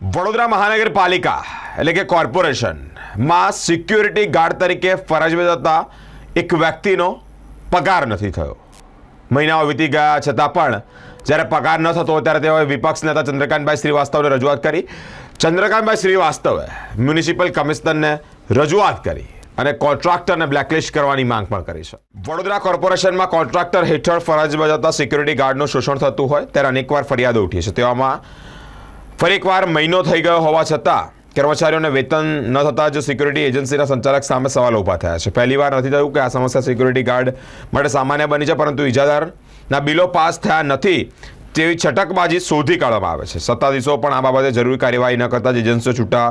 વડોદરા મહાનગરપાલિકા, એટલે કે કોર્પોરેશનમાં સિક્યુરિટી ગાર્ડ તરીકે ફરજ બજાવતા એક વ્યક્તિનો પગાર નથી થયો. મહિનાઓ વીતી ગયા છતાં પણ જ્યારે પગાર ન થતો ત્યારે તેઓએ વિપક્ષ નેતા ચંદ્રકાંતભાઈ શ્રીવાસ્તવને રજૂઆત કરી. ચંદ્રકાંતભાઈ શ્રીવાસ્તવે મ્યુનિસિપલ કમિશનરને રજૂઆત કરી અને કોન્ટ્રાક્ટરને બ્લેકલિસ્ટ કરવાની માંગ પણ કરી છે. વડોદરા કોર્પોરેશનમાં કોન્ટ્રાક્ટર હેઠળ ફરજ બજાવતા સિક્યુરિટી ગાર્ડનું શોષણ થતું હોય ત્યારે અનેકવાર ફરિયાદો ઉઠી છે. તેવામાં ફરી એકવાર મહિનો થઈ ગયો હોવા છતાં, કર્મચારીઓને વેતન ન થતાં જ સિક્યુરિટી એજન્સીના સંચાલક સામે સવાલો ઊભા થયા છે. પહેલીવાર નથી થયું કે આ સમસ્યા સિક્યુરિટી ગાર્ડ માટે સામાન્ય બની છે, પરંતુ ઇજાદારના બિલો પાસ થયા નથી તેવી છટકબાજી શોધી કાઢવામાં આવે છે. સત્તાધીશો પણ આ બાબતે જરૂરી કાર્યવાહી ન કરતા જ એજન્સીઓ છૂટા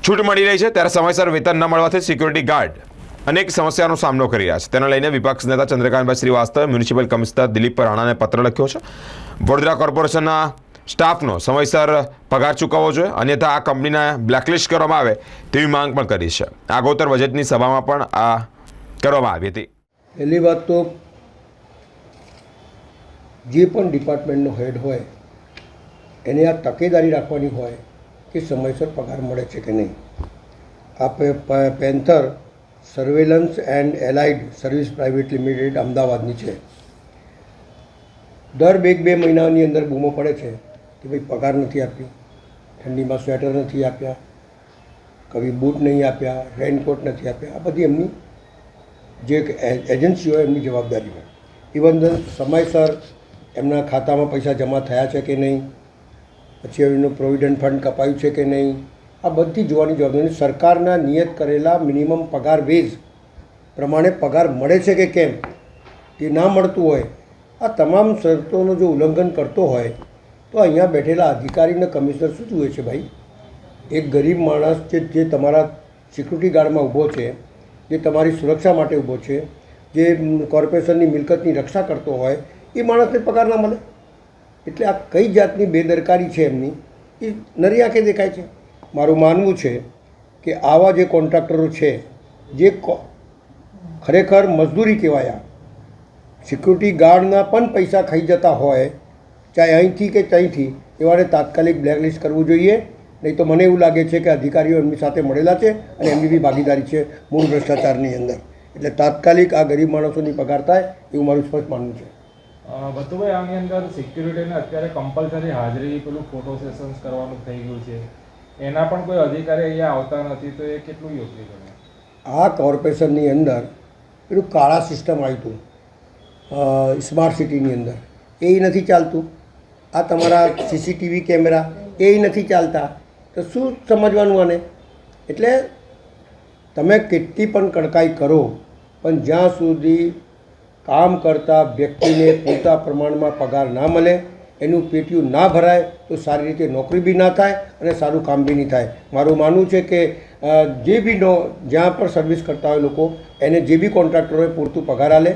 છૂટ મળી રહી છે. ત્યારે સમયસર વેતન ન મળવાથી સિક્યુરિટી ગાર્ડ અનેક સમસ્યાનો સામનો કરી રહ્યા છે. તેને લઈને વિપક્ષ નેતા ચંદ્રકાંતભાઈ શ્રીવાસ્તવે મ્યુનિસિપલ કમિશનર દિલીપ રાણાને પત્ર લખ્યો છે. વડોદરા કોર્પોરેશનના સ્ટાફનો સમયસર પગાર ચૂકવવો જોઈએ, અન્યથા આ કંપનીના બ્લેકલિસ્ટ કરવામાં આવે તેવી માંગ પણ કરી છે. આગોતર બજેટની સભામાં પણ આ કરવામાં આવી હતી. પહેલી વાત તો જે પણ ડિપાર્ટમેન્ટનો હેડ હોય, એને આ તકેદારી રાખવાની હોય કે સમયસર પગાર મળે છે કે નહીં. આ panther surveillance and allied service private limited અમદાવાદની છે. દર બે બે મહિનાની અંદર બૂમો પડે છે. કે ભાઈ પગાર નથી આપ્યો, ઠંડીમાં સ્વેટર નથી આપ્યા કવિ બૂટ નહીં આપ્યા રેનકોટ નથી આપ્યા, આ બધી એમની જે એજન્સીઓ એમની જવાબદારી હોય. ઇવન સમયસર એમના ખાતામાં પૈસા જમા થયા છે કે નહીં, પછી એમનું પ્રોવિડન્ટ ફંડ કપાયું છે કે નહીં, આ બધી જોવાની જવાબદારી સરકારના નિયત કરેલા મિનિમમ પગાર વેજ પ્રમાણે પગાર મળે છે કે કેમ, તે ના મળતું હોય, આ તમામ શરતોનું જો ઉલ્લંઘન કરતો હોય તો અહીંયા બેઠેલા અધિકારીને કમિશનર શું જુએ છે ભાઈ? એક ગરીબ માણસ જે જે તમારા સિક્યુરિટી ગાર્ડમાં ઊભો છે, જે તમારી સુરક્ષા માટે ઊભો છે, જે કોર્પોરેશનની મિલકતની રક્ષા કરતો હોય, એ માણસને પગાર ના મળે? એટલે આ કઈ જાતની બેદરકારી છે એમની? એ નરી આંખે દેખાય છે. મારું માનવું છે કે આવા જે કોન્ટ્રાક્ટરો છે, જે કો- ખરેખર મજદૂરી કહેવાયા સિક્યુરિટી ગાર્ડના પણ પૈસા ખાઈ જતા હોય ચાહે અહીંથી કે ત્યાંથી એવાને તાત્કાલિક બ્લેકલિસ્ટ કરવું જોઈએ. નહીં તો મને એવું લાગે છે કે અધિકારીઓ એમની સાથે મળેલા છે અને એમની બી ભાગીદારી છે મૂળ ભ્રષ્ટાચારની અંદર. એટલે તાત્કાલિક આ ગરીબ માણસોની પગાર થાય એવું મારું સ્પષ્ટ માનવું છે. ભત્તુભાઈ આની અંદર સિક્યુરિટીને અત્યારે કમ્પલસરી હાજરી પેલું ફોટો સેશન્સ કરવાનું થઈ ગયું છે. એના પણ કોઈ અધિકારી અહીંયા આવતા નથી તો એ કેટલું યોગ્ય ગણાય? આ કોર્પોરેશનની અંદર પેલું કાળા સિસ્ટમ આવ્યું હતું. સ્માર્ટ સિટીની અંદર. એ નથી ચાલતું. આ તમારા સીસીટીવી કેમેરા, એ નથી ચાલતા. તો શું સમજવાનું આને? એટલે તમે કેટલી પણ કડકાઈ કરો, પણ જ્યાં સુધી કામ કરતા વ્યક્તિને પૂરતા પ્રમાણમાં પગાર ના મળે, એનું પેટીયું ના ભરાય, તો સારી રીતે નોકરી બી ના થાય અને સારું કામ બી નહીં થાય. મારું માનવું છે કે જે બી નો, જ્યાં પણ સર્વિસ કરતા હોય લોકો, એને જે બી કોન્ટ્રાક્ટર હોય પૂરતું પગાર આલે,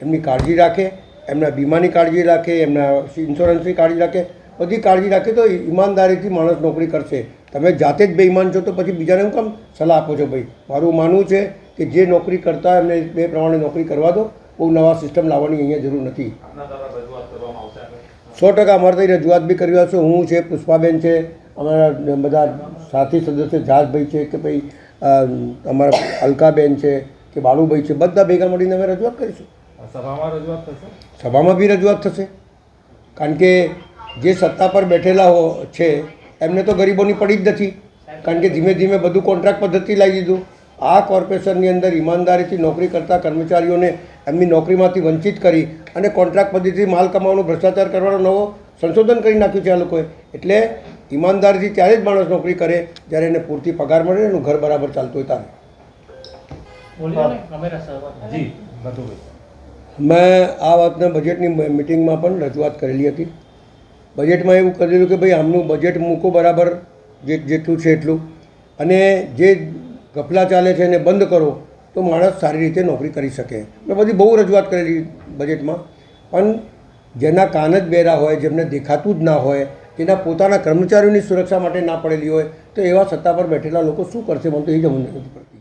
એમની કાળજી રાખે એમના વીમાની કાળજી રાખે એમના ઇન્સ્યોરન્સની કાળજી રાખે બધી કાળજી રાખે તો ઈમાનદારીથી માણસ નોકરી કરશે. તમે જાતે જ બેઈમાન છો તો પછી બીજાને હું કામ સલાહ આપો છો ભાઈ? મારું માનવું છે કે જે નોકરી કરતા એમને બે પ્રમાણે નોકરી કરવા દો. બહુ નવા સિસ્ટમ લાવવાની અહીંયા જરૂર નથી. સો ટકા અમારે ત્યાં રજૂઆત બી કરી હશે હું છે પુષ્પાબેન છે અમારા બધા સાથી સદસ્ય જહાજભાઈ છે કે ભાઈ અમારા અલકાબેન છે કે બાળુભાઈ છે બધા ભેગા મળીને અમે રજૂઆત કરીશું. સભામાં રજૂઆત થશે? સભામાં બી રજૂઆત થશે. કારણ કે જે સત્તા પર બેઠેલા હો છે એમને તો ગરીબોની પડી જ નથી. કારણ કે ધીમે ધીમે બધું કોન્ટ્રાક્ટ પદ્ધતિ લાવી દીધું. આ કોર્પોરેશનની અંદર ઈમાનદારીથી નોકરી કરતા કર્મચારીઓને એમની નોકરીમાંથી વંચિત કરી અને કોન્ટ્રાક્ટ પદ્ધતિથી માલ કમાવાનો ભ્રષ્ટાચાર કરવાનો નવો સંશોધન કરી નાખ્યું છે આ લોકોએ. એટલે ઈમાનદારીથી ત્યારે જ માણસ નોકરી કરે જ્યારે એને પૂરતી પગાર મળે એનું ઘર બરાબર ચાલતું હોય ત્યારે. જી મેં આ વાતને બજેટની મિટિંગમાં પણ રજૂઆત કરેલી હતી. બજેટમાં એવું કરેલું કે ભાઈ આમનું બજેટ મૂકો બરાબર, જે, જેટલું છે એટલું. અને જે ગફલા ચાલે છે એને બંધ કરો, તો માણસ સારી રીતે નોકરી કરી શકે. મેં બધી બહુ રજૂઆત કરેલી બજેટમાં પણ જેના કાન જ બેરા હોય, જેમને દેખાતું જ ના હોય જેના પોતાના કર્મચારીઓની સુરક્ષા માટે ના પડેલી હોય, તો એવા સત્તા પર બેઠેલા લોકો શું કરશે? મને તો એ જ નથી પડતી